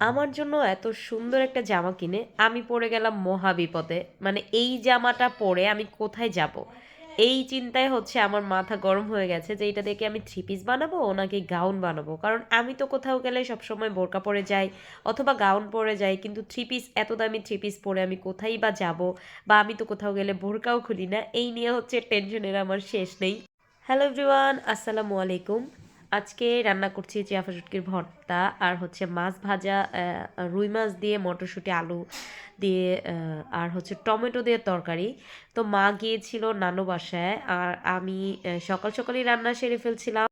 আমার জন্য এত সুন্দর একটা জামা কিনে আমি পরে গেলাম মহা বিপদে। মানে এই জামাটা পরে আমি কোথায় যাব? এই চিন্তায় হচ্ছে আমার মাথা গরম হয়ে গেছে যে এটা দেখে আমি থ্রি পিস বানাবো নাকি গাউন বানাবো? কারণ আমি তো কোথাও গেলে সবসময় বোরকা পরে যাই অথবা গাউন পরে যাই, কিন্তু থ্রি পিস এত দামি থ্রি পিস পরে আমি কোথায় বা যাব? বা আমি তো কোথাও গেলে বোরকাও খুলি না। এই নিয়ে হচ্ছে টেনশনের আমার শেষ নেই। হ্যালো এভরিওয়ান আসসালামু আলাইকুম। আজকে রান্না করছি চিয়াফা শুটকির ভর্তা আর হচ্ছে মাছ ভাজা রুই মাছ দিয়ে মটরশুঁটি, আলু দিয়ে আর হচ্ছে টমেটো দিয়ে তরকারি। তো মা গিয়েছিল নানু বাসায় আর আমি সকাল সকালই রান্না সেরে ফেলছিলাম।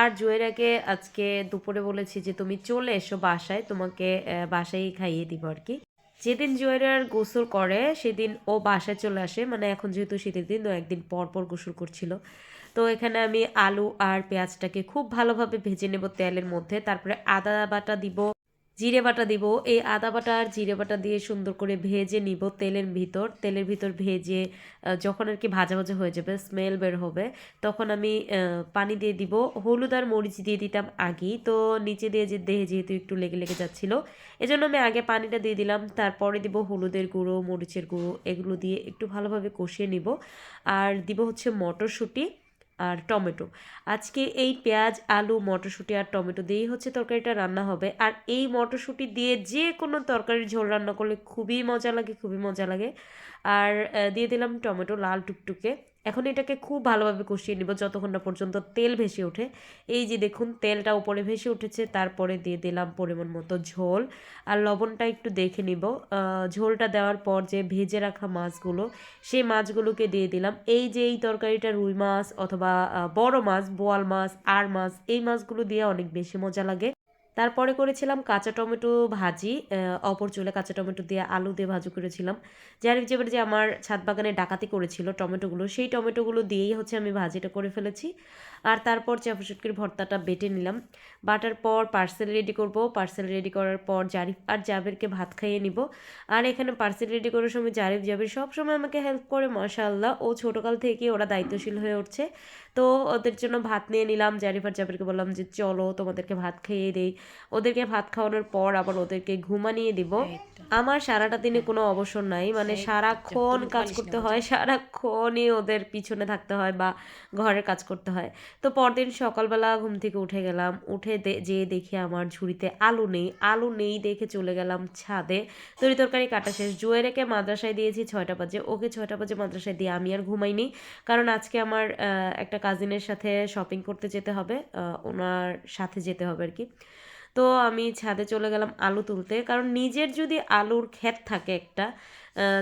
আর জুয়েরাকে আজকে দুপুরে বলেছি যে, তুমি চলে এসো বাসায়, তোমাকে বাসায় খাইয়ে দিব আর কি। যেদিন জুয়েরার গোসল করে, সেদিন ও বাসায় চলে আসে। মানে এখন যেহেতু শীতের দিন ও একদিন পর পর গোসল করছিল। তো এখানে আমি আলু আর পেঁয়াজটাকে খুব ভালোভাবে ভেজে নেব তেলের মধ্যে। তারপরে আদা বাটা দিব, জিরে বাটা দিব। এই আদা বাটা আর জিরে বাটা দিয়ে সুন্দর করে ভেজে নিব তেলের ভিতর। তেলের ভিতর ভেজে যখন আর কি ভাজা ভাজা হয়ে যাবে স্মেল বের হবে, তখন আমি পানি দিয়ে দিব। হলুদ আর মরিচ দিয়ে দিতাম আগেই, তো নিচে দিয়ে যে দেহে যেহেতু একটু লেগে লেগে যাচ্ছিল, এজন্য আমি আগে পানিটা দিয়ে দিলাম। তারপরে দিব হলুদের গুঁড়ো, মরিচের গুঁড়ো, এগুলো দিয়ে একটু ভালোভাবে কষিয়ে নিব। আর দিব হচ্ছে মটরশুঁটি। আর টমেটো। আজকে এই পেঁয়াজ, আলু, মটরশুঁটি আর টমেটো দিয়েই হচ্ছে তরকারিটা রান্না হবে। আর এই মটরশুঁটি দিয়ে যে কোনো তরকারির ঝোল রান্না করলে খুবই মজা লাগে, খুবই মজা লাগে। আর দিয়ে দিলাম টমেটো লাল টুকটুকে। এখন এটাকে খুব ভালোভাবে কষিয়ে নিব যতক্ষণ না পর্যন্ত তেল ভেসে ওঠে। এই যে দেখুন, তেলটা উপরে ভেসে উঠেছে, তারপরে দিয়ে দিলাম পরিমাণ মতো ঝোল। আর লবণটা একটু দেখে নিব। ঝোলটা দেওয়ার পর যে ভেজে রাখা মাছগুলো, সেই মাছগুলোকে দিয়ে দিলাম। এই যে এই তরকারিটা রুই মাছ অথবা বড় মাছ, বোয়াল মাছ আর মাছ, এই মাছগুলো দিয়ে অনেক বেশি মজা লাগে। তারপরে করেছিলাম কাঁচা টমেটো ভাজি অপর চুলে কাঁচা টমেটো দিয়ে আলু দিয়ে ভাজি করেছিলাম। যার যেবার যে আমার ছাদ বাগানে ডাকাতি করেছিল টমেটোগুলো, সেই টমেটোগুলো দিয়েই হচ্ছে আমি ভাজিটা করে ফেলেছি। আর তারপর চাপা শুটকির ভর্তাটা বেটে নিলাম। বাটার পর পার্সেল রেডি করব। পার্সেল রেডি করার পর জারিফ আর জাবেরকে ভাত খাইয়ে নিব। আর এখানে পার্সেল রেডি করার সময় জারিফ, জাবির সব সময় আমাকে হেল্প করে, মাশাআল্লাহ। ও ছোটোকাল থেকে ওরা দায়িত্বশীল হয়ে উঠছে। তো ওদের জন্য ভাত নিয়ে নিলাম। জারিফ আর জাবিরকে বললাম যে, চলো তোমাদেরকে ভাত খাইয়ে দেই। ওদেরকে ভাত খাওয়ানোর পর আবার ওদেরকে ঘুমানিয়ে দিব। আমার সারাটা দিনে কোনো অবসর নাই। মানে সারাক্ষণ কাজ করতে হয় সারাক্ষণই ওদের পিছনে থাকতে হয় বা ঘরের কাজ করতে হয়। তো পরদিন সকালবেলা ঘুম থেকে উঠে গেলাম উঠে যেয়ে দেখি আমার ঝুড়িতে আলু নেই। আলু নেই দেখে চলে গেলাম ছাদে। তরি তরকারি কাটা শেষ। জুয়েরেকে মাদ্রাসায় দিয়েছি ছয়টা বাজে। ওকে ছয়টা বাজে মাদ্রাসায় দিয়ে আমি আর ঘুমাইনি। কারণ আজকে আমার একটা কাজিনের সাথে শপিং করতে যেতে হবে ওনার সাথে যেতে হবে আর কি। তো আমি ছাদে চলে গেলাম আলু তুলতে। কারণ নিজের যদি আলুর ক্ষেত থাকে একটা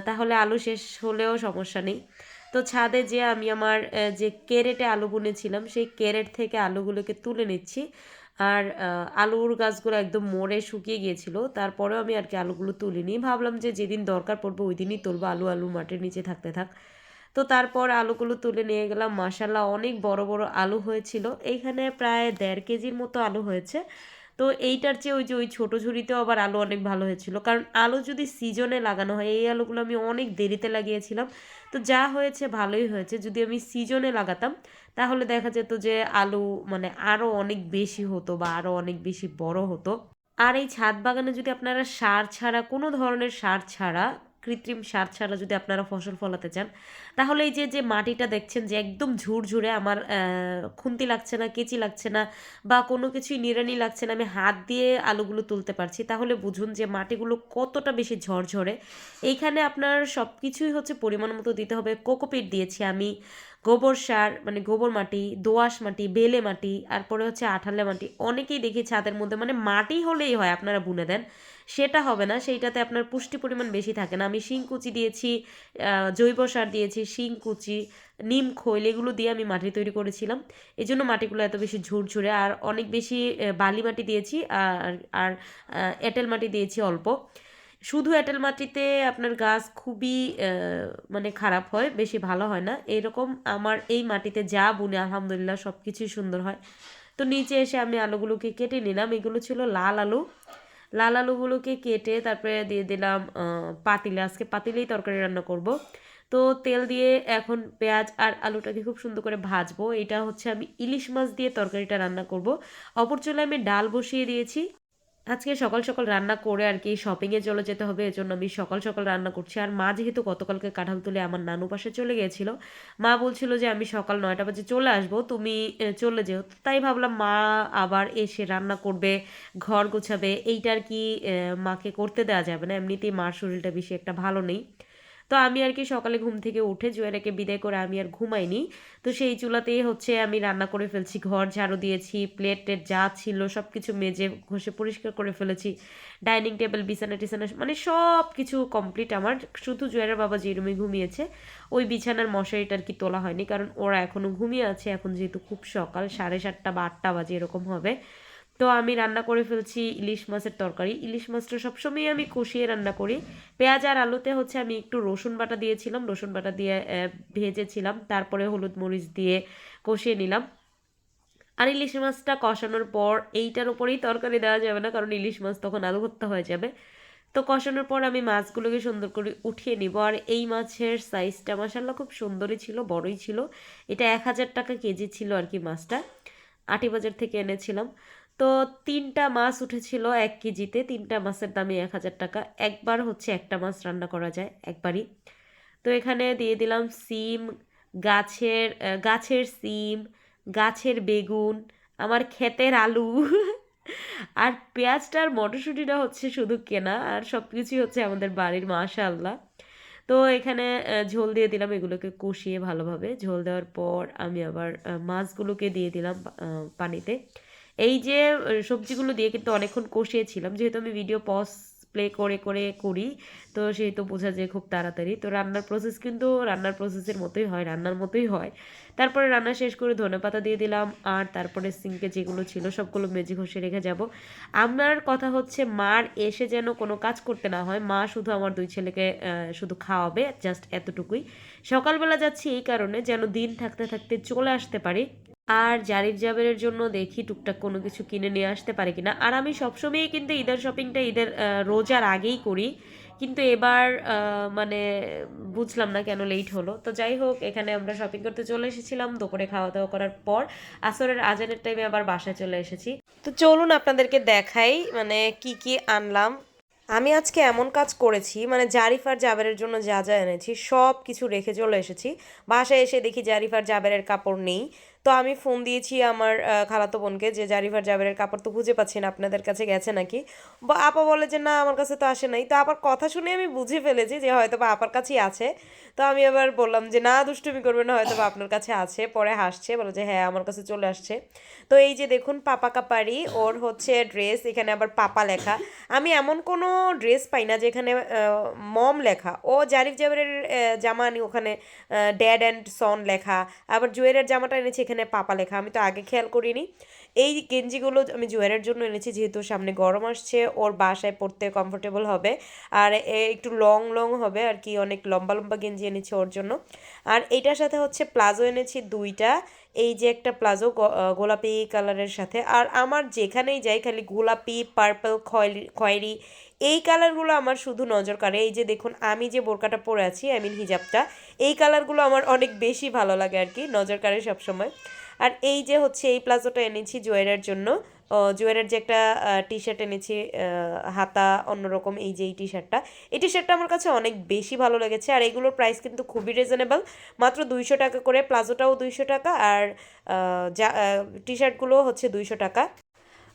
তাহলে আলু শেষ হলেও সমস্যা নেই। তো ছাদে যে আমি আমার যে ক্যারেটে আলু বুনেছিলাম, সেই ক্যারেট থেকে আলুগুলোকে তুলে নিচ্ছি। আর আলুর গাছগুলো একদম মরে শুকিয়ে গিয়েছিল, তারপরেও আমি আর কি আলুগুলো তুলিনি। ভাবলাম যে যেদিন দরকার পড়বে ওই দিনই তুলবো, আলু আলু মাটির নিচে থাকতে থাক। তো তারপর আলুগুলো তুলে নিয়ে গেলাম। মাসাল্লাহ অনেক বড় বড় আলু হয়েছিল। এইখানে প্রায় দেড় কেজির মতো আলু হয়েছে। তো এইটার চেয়ে ওই যে ওই ছোটো ঝুড়িতেও আবার আলু অনেক ভালো হয়েছিল। কারণ আলু যদি সিজনে লাগানো হয়, এই আলুগুলো আমি অনেক দেরিতে লাগিয়েছিলাম। তো যা হয়েছে ভালোই হয়েছে। যদি আমি সিজনে লাগাতাম, তাহলে দেখা যেত যে আলু মানে আরও অনেক বেশি হতো বা আরও অনেক বেশি বড় হতো। আর এই ছাদ বাগানে যদি আপনারা সার ছাড়া, কোনো ধরনের সার ছাড়া কৃত্রিম সার ছাড়া যদি আপনারা ফসল ফলাতে চান, তাহলে এই যে যে মাটিটা দেখছেন যে একদম ঝুরঝুরে আমার খুন্তি লাগছে না, কেচি লাগছে না বা কোনো কিছুই নিরানি লাগছে না, আমি হাত দিয়ে আলুগুলো তুলতে পারছি, তাহলে বুঝুন যে মাটিগুলো কতটা বেশি ঝরঝরে। এইখানে আপনার সব কিছুই হচ্ছে পরিমাণ মতো দিতে হবে। কোকোপিট দিয়েছি আমি গোবর সার মানে গোবর মাটি, দোআঁশ মাটি, বেলে মাটি, তারপরে হচ্ছে আঠালে মাটি, অনেকেই দেখি ছাদের মধ্যে মানে মাটি হলেই হয় আপনারা বুনে দেন, সেটা হবে না, সেইটাতে আপনার পুষ্টি পরিমাণ বেশি থাকে না। আমি শিংকুচি দিয়েছি জৈব সার দিয়েছি শিংকুচি নিম খৈল, এগুলো দিয়ে আমি মাটি তৈরি করেছিলাম। এই জন্য মাটিগুলো এত বেশি ঝুরঝুরে, আর অনেক বেশি বালি মাটি দিয়েছি, আর আর এঁটেল মাটি দিয়েছি অল্প। শুধু এঁটেল মাটিতে আপনার গাছ খুবই মানে খারাপ হয়, বেশি ভালো হয় না। এরকম আমার এই মাটিতে যা বুনে, আলহামদুলিল্লাহ সব কিছুই সুন্দর হয়। তো নিচে এসে আমি আলুগুলোকে কেটে নিলাম। এগুলো ছিল লাল আলু। লাল আলুগুলোকে কেটে তারপরে দিয়ে দিলাম পাতিলে। আজকে পাতিলেই তরকারি রান্না করব। তো তেল দিয়ে এখন পেঁয়াজ আর আলুটাকে খুব সুন্দর করে ভাজবো। এটা হচ্ছে আমি ইলিশ মাছ দিয়ে তরকারিটা রান্না করব। অপর চুলায় আমি ডাল বসিয়ে দিয়েছি। আজকে সকাল সকাল রান্না করে আর কি শপিংয়ে চলে যেতে হবে, এজন্য আমি সকাল সকাল রান্না করছি। আর মা যেহেতু গতকালকে কাঁঠাল তুলে আমার নানু পাশে চলে গিয়েছিল, মা বলছিল যে আমি সকাল নয়টা বাজে চলে আসব, তুমি চলে যেও। তাই ভাবলাম মা আবার এসে রান্না করবে, ঘর গোছাবে, এইটা আর কি মাকে করতে দেওয়া যাবে না, এমনিতেই মার শরীরটা বেশি একটা ভালো নেই। তো আমি আর কি সকালে ঘুম থেকে উঠে জুয়েরাকে বিদায় করে আমি আর ঘুমাইনি। তো সেই চুলাতেই হচ্ছে আমি রান্না করে ফেলছি, ঘর ঝাড়ু দিয়েছি প্লেট টেট যা ছিল সব কিছু মেজে ঘষে পরিষ্কার করে ফেলেছি। ডাইনিং টেবিল, বিছানা টিছানা মানে সব কিছু কমপ্লিট আমার। শুধু জুয়েরার বাবা যে রুমে ঘুমিয়েছে, ওই বিছানার মশারিটা আর কি তোলা হয়নি, কারণ ওরা এখনও ঘুমিয়ে আছে। এখন যেহেতু খুব সকাল, সাড়ে সাতটা বা আটটা বাজে এরকম হবে। তো আমি রান্না করে ফেলছি ইলিশ মাছের তরকারি। ইলিশ মাছটা সবসময় আমি কষিয়ে রান্না করি। পেঁয়াজ আর আলুতে হচ্ছে আমি একটু রসুন বাটা দিয়েছিলাম। রসুন বাটা দিয়ে ভেজেছিলাম। তারপরে হলুদ মরিচ দিয়ে কষিয়ে নিলাম। আর ইলিশ মাছটা কষানোর পর এইটার উপরেই তরকারি দেওয়া যাবে না, কারণ ইলিশ মাছ তখন আলু ভর্তা হয়ে যাবে। তো কষানোর পর আমি মাছগুলোকে সুন্দর করে উঠিয়ে নিব। আর এই মাছের সাইজটা মাসাল্লাহ খুব সুন্দরই ছিল, বড়ই ছিল। এটা এক হাজার টাকা কেজি ছিল আর কি মাছটা। আটি বাজার থেকে এনেছিলাম। তো তিনটা মাছ উঠেছিল এক কেজিতে। তিনটা মাছের দামই এক হাজার টাকা। একবার হচ্ছে একটা মাছ রান্না করা যায় একবারই। তো এখানে দিয়ে দিলাম সিম, গাছের গাছের সিম, গাছের বেগুন, আমার ক্ষেতের আলু। আর পেঁয়াজটা আর মটরশুঁটিটা হচ্ছে শুধু কেনা, আর সব কিছুই হচ্ছে আমাদের বাড়ির, মাশাআল্লাহ। তো এখানে ঝোল দিয়ে দিলাম এগুলোকে কষিয়ে ভালোভাবে। ঝোল দেওয়ার পর আমি আবার মাছগুলোকে দিয়ে দিলাম পানিতে। এই যে সবজিগুলো দিয়ে কিন্তু অনেকক্ষণ কষিয়েছিলাম। যেহেতু আমি ভিডিও পজ প্লে করে করে করি, তো সেহেতু বোঝা যায় খুব তাড়াতাড়ি। তো রান্নার প্রসেস কিন্তু রান্নার প্রসেসের মতোই হয়, রান্নার মতোই হয়। তারপরে রান্না শেষ করে ধনেপাতা দিয়ে দিলাম, আর তারপরে সিঙ্কে যেগুলো ছিল সবগুলো মেজে ঘষে রেখে যাব। আমার কথা হচ্ছে, মার এসে যেন কোনো কাজ করতে না হয়, মা শুধু আমার দুই ছেলেকে শুধু খাওয়াবে জাস্ট এতটুকুই। সকালবেলা যাচ্ছি এই কারণে যেন দিন থাকতে থাকতে চলে আসতে পারি। আর জারিফ জাবেরের জন্য দেখি টুকটাক কোনো কিছু কিনে নিয়ে আসতে পারি কিনা। আর আমি সবসময়ই কিন্তু ঈদের শপিংটা ঈদের রোজার আগেই করি। কিন্তু এবার মানে বুঝলাম না কেন লেট হলো। তো যাই হোক, এখানে আমরা শপিং করতে চলে এসেছিলাম। দুপুরে খাওয়া দাওয়া করার পর আসরের আজানের টাইমে আবার বাসায় চলে এসেছি। তো চলুন আপনাদেরকে দেখাই মানে কি কি আনলাম। আমি আজকে এমন কাজ করেছি মানে জারিফ আর জাবেরের জন্য যা যা এনেছি সব কিছু রেখে চলে এসেছি। বাসায় এসে দেখি জারিফ আর জাবেরের কাপড় নেই। তো আমি ফোন দিয়েছি আমার খালাতো বোনকে যে জারিফ আর জাবেরের কাপড় তো খুঁজে পাচ্ছি না, আপনাদের কাছে গেছে নাকি? বা আপা বলে যে না, আমার কাছে তো আসে নাই। তো আবার কথা শুনে আমি বুঝে ফেলেছি যে হয়তো বা আপার কাছেই আছে। তো আমি আবার বললাম যে না, দুষ্টুমি করবে না হয়তো বা আপনার কাছে আছে। পরে হাসছে, বলে যে হ্যাঁ আমার কাছে চলে আসছে। তো এই যে দেখুন, পাপা কাপারি, ওর হচ্ছে ড্রেস, এখানে আবার পাপা লেখা। আমি এমন কোনো ড্রেস পাই না যেখানে মম লেখা। ও জারিফ জাবেরের জামা আনি ওখানে ড্যাড অ্যান্ড সন লেখা। আবার জুয়েরের জামাটা এনেছি এখানে পাপা লেখা, আমি তো আগে খেয়াল করিনি। এই গেঞ্জিগুলো আমি জুয়েরের জন্য এনেছি, যেহেতু সামনে গরম আসছে, ওর বাসায় পরতে কমফোর্টেবল হবে। আর একটু লং লং হবে, আর কি, অনেক লম্বা লম্বা গেঞ্জি এনেছি ওর জন্য। আর এইটার সাথে হচ্ছে প্লাজো এনেছি দুইটা, এই যে একটা প্লাজো গোলাপি কালারের সাথে। আর আমার যেখানেই যাই, খালি গোলাপি পার্পল খয়েরি খয়েরি এই কালারগুলো আমার শুধু নজর কাড়ে। এই যে দেখুন আমি যে বোরকাটা পরে আছি আই মিন হিজাবটা এই কালারগুলো আমার অনেক বেশি ভালো লাগে আর কি নজর কাড়ে সবসময়। আর এই যে হচ্ছে এই প্লাজোটা এনেছি জুয়েলের জন্য। ও, যে একটা টি শার্ট এনেছি হাতা অন্যরকম এই যে এই টি শার্টটা এই টি শার্টটা আমার কাছে অনেক বেশি ভালো লেগেছে আর এগুলোর প্রাইস কিন্তু খুবই রিজনেবল মাত্র দুইশো টাকা করে প্লাজোটাও দুইশো টাকা আর যা টি শার্টগুলো হচ্ছে দুইশো টাকা।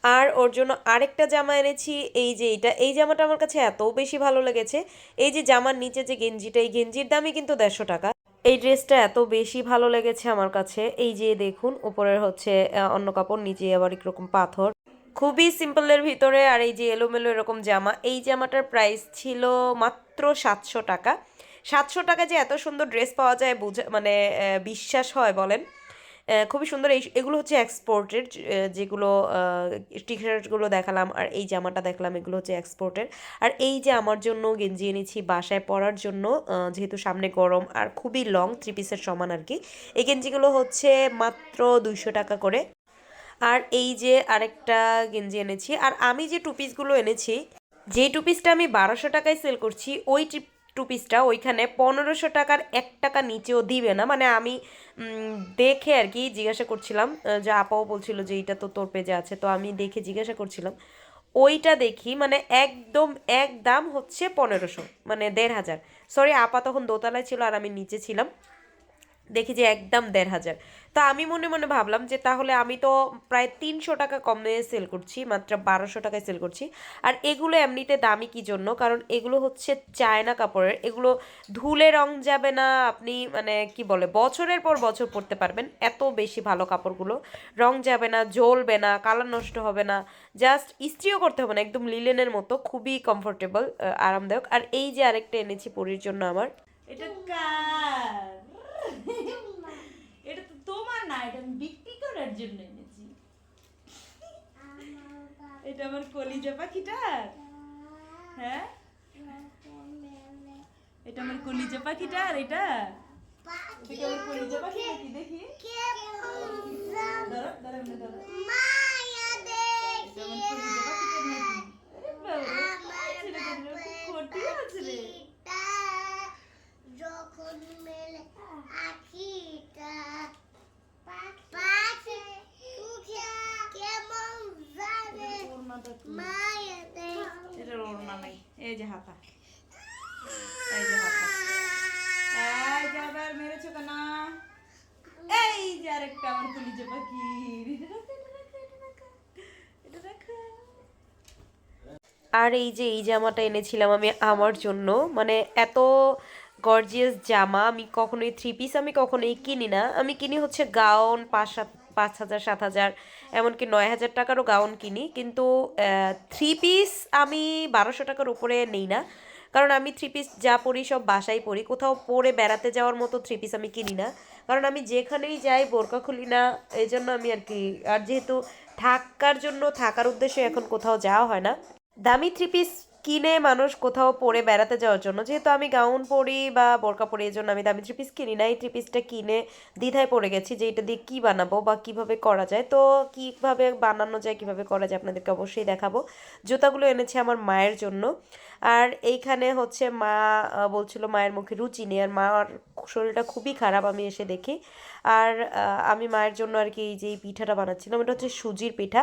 আর ওর জন্য আরেকটা জামা এনেছি। এই যে এইটা, এই জামাটা আমার কাছে এত বেশি ভালো লেগেছে। এই যে জামার নিচে যে গেঞ্জিটা, এই গেঞ্জির দামই কিন্তু দেড়শো টাকা। এই ড্রেসটা এত বেশি ভালো লেগেছে আমার কাছে। এই যে দেখুন, উপরের হচ্ছে অন্য কাপড়, নিচে আবার একরকম পাথর। খুবই সিম্পলের ভিতরে আর এই যে এলোমেলো এরকম জামা। এই জামাটার প্রাইস ছিল মাত্র সাতশো টাকা। সাতশো টাকা যে এত সুন্দর ড্রেস পাওয়া যায় বুঝা মানে বিশ্বাস হয় বলেন। খুবই সুন্দর এই এগুলো হচ্ছে এক্সপোর্টের যেগুলো টি শার্টগুলো দেখালাম আর এই জামাটা দেখলাম এগুলো হচ্ছে এক্সপোর্টের আর এই যে আমার জন্য গেঞ্জি এনেছি বাসায় পরার জন্য যেহেতু সামনে গরম আর খুবই লং থ্রি পিসের সমান আর কি, এই গেঞ্জিগুলো হচ্ছে মাত্র দুইশো টাকা করে। আর এই যে আরেকটা গেঞ্জি এনেছি, আর আমি যে টু পিসগুলো এনেছি, যে টু পিসটা আমি বারোশো টাকায় সেল করছি, ওই টু পিসটা ওইখানে পনেরোশো টাকার এক টাকা নিচেও দিবে না। মানে আমি দেখে আর কি জিজ্ঞাসা করছিলাম যে আপাও বলছিল যে এইটা তো তোর পেজে আছে, তো আমি দেখে জিজ্ঞাসা করছিলাম। ওইটা দেখি মানে একদম এক দাম হচ্ছে পনেরোশো মানে দেড় হাজার। সরি আপা তখন দোতলায় ছিল আর আমি নিচে ছিলাম। দেখি যে একদম দেড় হাজার। তা আমি মনে মনে ভাবলাম যে তাহলে আমি তো প্রায় তিনশো টাকা কমে সেল করছি, মাত্র বারোশো টাকায় সেল করছি। আর এগুলো এমনিতে দামি কি জন্য? কারণ এগুলো হচ্ছে চায়না কাপড়ের, এগুলো ধুলে রং যাবে না, আপনি মানে কি বলে, বছরের পর বছর পরতে পারবেন এত বেশি ভালো কাপড়গুলো। রং যাবে না, জ্বলবে না, কালার নষ্ট হবে না জাস্ট ইস্ত্রিও করতে হবে না, একদম লিলেনের মতো, খুবই কমফোর্টেবল আরামদায়ক। আর এই যে আরেকটা এনেছি পরির জন্য আমার, এটা এটা তো তোমার না, এটা আমি বিক্রি করার জন্য এনেছি। এটা আমার কলিজা পাখিটার। হ্যাঁ? এটা আমার কলিজা পাখিটার, এটা? এটা আমার কলিজা দেখি। খটি আছে রে যখন মেলে আখিটা পাখি কেমন যাবে ওর মাথা কি? মায়াতে এটার ওড়না নাই এই যে হাতা। আর এই যে এই জামাটা এনেছিলাম আমি আমার জন্য মানে এত গর্জিয়াস জামা, আমি কখনোই থ্রি পিস আমি কখনোই কিনি না। আমি কিনি হচ্ছে গাউন সাত পাঁচ হাজার, সাত হাজার, এমনকি নয় হাজার টাকারও গাউন কিনি। কিন্তু থ্রি পিস আমি বারোশো টাকার উপরে নেই না। কারণ আমি থ্রি পিস যা পরি সব বাসায় পরি। কোথাও পরে বেড়াতে যাওয়ার মতো থ্রি পিস আমি কিনি না। কারণ আমি যেখানেই যাই, বোরকা খুলি না, এই জন্য আমি আর কি আর যেহেতু থাকার জন্য থাকার উদ্দেশ্যে এখন কোথাও যাওয়া হয় না। দামি থ্রি পিস কিনে মানুষ কোথাও পরে বেড়াতে যাওয়ার জন্য, যেহেতু আমি গাউন পরি বা বোরকা পরি এই জন্য আমি দামি থ্রি পিস কিনি না এই থ্রি পিসটা কিনে দ্বিধায় পড়ে গেছি যে এটা দিয়ে কী বানাবো বা কীভাবে করা যায়। তো কীভাবে বানানো যায়, কীভাবে করা যায়, আপনাদেরকে অবশ্যই দেখাবো। জুতাগুলো এনেছি আমার মায়ের জন্য। আর এইখানে হচ্ছে মা বলছিল মায়ের মুখে রুচি নেই, আর মার শরীরটা খুবই খারাপ আমি এসে দেখি। আর আমি মায়ের জন্য আর কি এই যে পিঠাটা বানাচ্ছিলাম, এটা হচ্ছে সুজির পিঠা।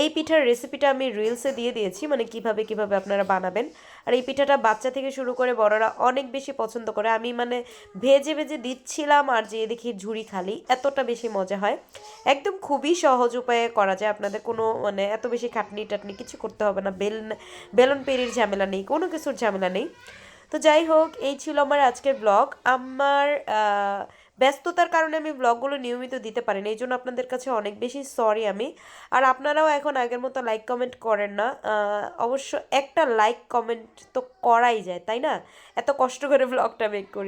এই পিঠার রেসিপিটা আমি রিলসে দিয়ে দিয়েছি মানে কীভাবে কীভাবে আপনারা বানাবেন। আর এই পিঠাটা বাচ্চা থেকে শুরু করে বড়রা অনেক বেশি পছন্দ করে। আমি মানে ভেজে ভেজে দিচ্ছিলাম আর যে দেখি ঝুড়ি খালি, এতটা বেশি মজা হয়। একদম খুবই সহজ উপায়ে করা যায় আপনাদের কোনো মানে এত বেশি খাটনি টাটনি কিছু করতে হবে না, বেল, বেলন পেরির ঝামেলা নেই, কোনো কিছুর ঝামেলা নেই। তো যাই হোক, এই ছিল আমার আজকের ব্লগ আমার ব্যস্ততার কারণে আমি ব্লগগুলো নিয়মিত দিতে পারি না এই জন্য আপনাদের কাছে অনেক বেশি সরি আমি। আর আপনারাও এখন আগের মতো লাইক কমেন্ট করেন না। অবশ্য একটা লাইক কমেন্ট তো করাই যায়, তাই না? এত কষ্ট করে ব্লগটা মেক করি।